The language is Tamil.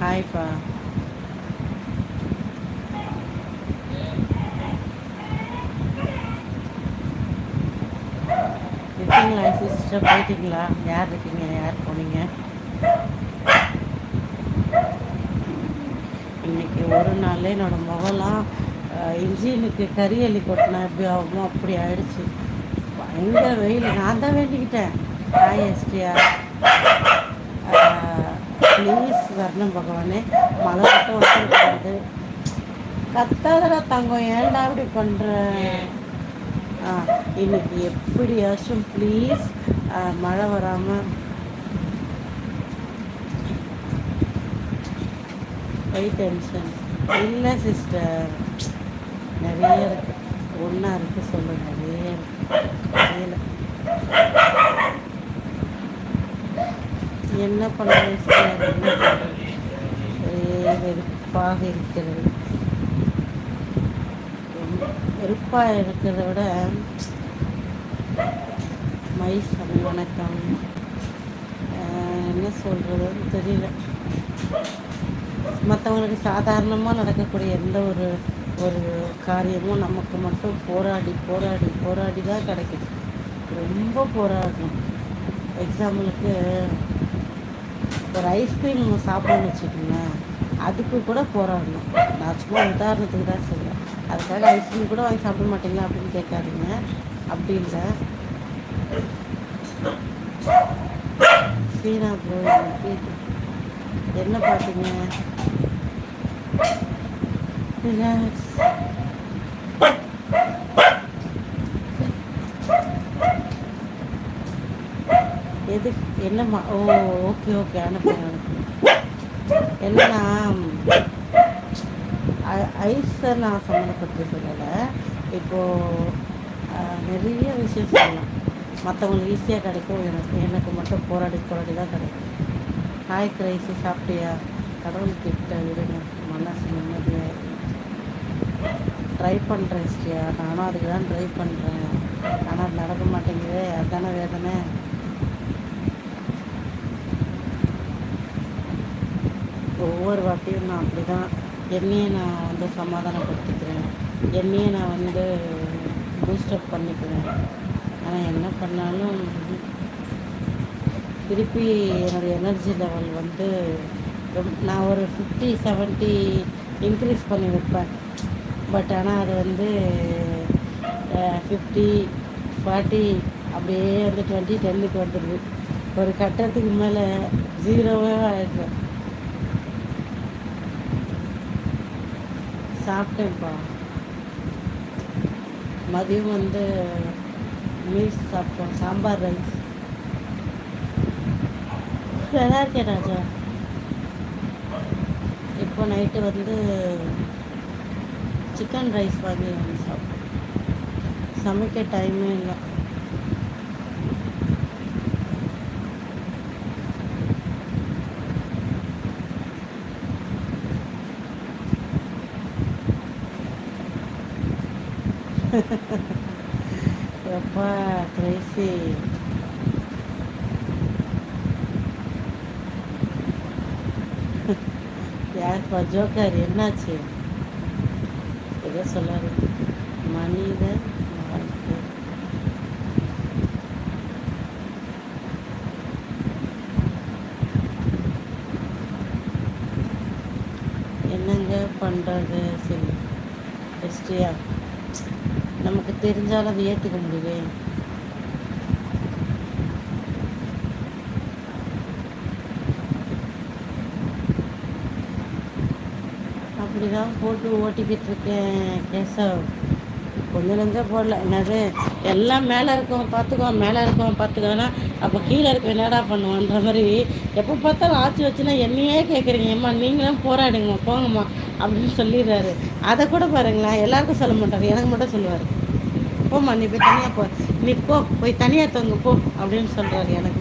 ஹாய்ப்பா இருக்கீங்களா சிஸ்டர் போயிட்டீங்களா? யார் இருக்கீங்க? யார் போனீங்க? இன்னைக்கு ஒரு நாள் என்னோட முகம்லாம் இன்ஜினுக்கு கறி அள்ளி கொட்டினா எப்படி ஆகுமோ அப்படி ஆயிடுச்சு. பயங்கர வெயில். நான் தான் வேண்டிக்கிட்டேன். ஹாய் எஸ்டியா ப்ளீஸ் வரணும் பகவானே மழை மட்டும் வந்துருக்காது கத்தாதடா தங்கம் ஏன்டா அப்படி பண்ணுற ஆ இன்னைக்கு எப்படியாச்சும் ப்ளீஸ் மழை வராமல் ஹை டென்ஷன் இல்லை சிஸ்டர் நிறைய இருக்குது ஒன்றா இருக்குது சொல்லுங்கள் நிறைய இருக்குது என்ன பண்ண பண்ணுறது வெறுப்பாக இருக்கிறது. வெறுப்பாக இருக்கிறத விட மை சமை வணக்கம். என்ன சொல்கிறதுன்னு தெரியல. மற்றவங்களுக்கு சாதாரணமாக நடக்கக்கூடிய எந்த ஒரு ஒரு காரியமும் நமக்கு மட்டும் போராடி போராடி போராடி தான் கிடைக்கிது. ரொம்ப போராடணும். எக்ஸாம்பிளுக்கு ஒரு ஐஸ்கிரீம் நம்ம சாப்பிடணும்னு வச்சுக்கோங்களேன். அதுக்கு கூட போராடணும் நான் சும்மா உதாரணத்துக்கு தான் சொல்கிறேன் அதுக்காக ஐஸ்கிரீம் கூட வாங்கி சாப்பிட மாட்டீங்களா அப்படின்னு கேட்காதீங்க. அப்படி இல்லை. சீனா ப்ரோ என்ன பார்த்தீங்க? ரிலாக்ஸ் எது என்னம்மா ஓ ஓகே ஓகே அனுப்புங்க அனுப்புங்க. என்னன்னா ஐஸை நான் சம்மந்தப்பட்டு சொல்லலை. இப்போது நிறைய விஷயம் சொல்லலாம். மற்றவங்களுக்கு ஈஸியாக கிடைக்கும். எனக்கு எனக்கு மட்டும் போராடி போராடி தான் கிடைக்கும். ஹாய் கிரைஸு சாப்பிட்டியா? கடவுள் கிட்ட விடுங்க மனசு நிம்மதியாக ட்ரை பண்ணுறேன் ஸ்ரீயா நானும் அதுக்கு தான் ட்ரை பண்ணுறேன் ஆனால் அது நடக்க மாட்டேங்குதே. அதுதானே வேதனை. ஒவ்வொரு வாட்டியும் நான் அப்படி தான் என்னையே நான் வந்து சமாதானப்படுத்திக்கிறேன். என்னையே நான் வந்து பூஸ்டப் பண்ணிக்குவேன் ஆனால் என்ன பண்ணாலும் திருப்பி என்னோடய எனர்ஜி லெவல் வந்து நான் ஒரு ஃபிஃப்டி செவன்ட்டி இன்க்ரீஸ் பண்ணி வைப்பேன். பட் ஆனால் அது வந்து ஃபிஃப்டி ஃபார்ட்டி அப்படியே வந்து டுவெண்ட்டி டென்னுக்கு வந்துடுது ஒரு கட்டத்துக்கு மேலே ஜீரோவே ஆகிடுவேன் சாப்பிட்டேன்ப்பா. மதியம் வந்து மீல்ஸ் சாப்பிட்டோம் சாம்பார் ரைஸ். நல்லா இருக்கேன் ராஜா. இப்போ நைட்டு வந்து சிக்கன் ரைஸ் வாங்கி வந்து சாப்பிட்டோம். சமைக்க டைமே இல்லை. எப்பா கிரேசி யாருப்பா ஜோக்கர் என்னாச்சு ஏதோ சொல்லாரு மனித வாழ்க்கை என்னங்க பண்ணுறது சரி ஹிஸ்ட்ரியா நமக்கு தெரிஞ்சால் அதை ஏற்றுக்க முடியவே அப்படிதான் போட்டு ஓட்டிக்கிட்டு இருக்கேன் கேசவ். கொஞ்சம் போடல. என்னது? எல்லாம் மேலே இருக்கவன் பார்த்துக்கோ மேலே இருக்கவன் பார்த்துக்கோனா அப்போ கீழே இருக்க என்னடா பண்ணுவான்ற மாதிரி. எப்போ பார்த்தாலும் ஆட்சி வச்சுன்னா என்னையே கேட்குறீங்க அம்மா நீங்களும் போராடுங்கம்மா போங்கம்மா அப்படின்னு சொல்லிடுறாரு. அதை கூட பாருங்களேன். எல்லாருக்கும் சொல்ல மாட்டார். எனக்கு மட்டும் சொல்லுவார். போம்மா நீ போய் தனியாக போ. நீ போ போய் தனியாக தங்க போ அப்படின்னு சொல்கிறாரு எனக்கு.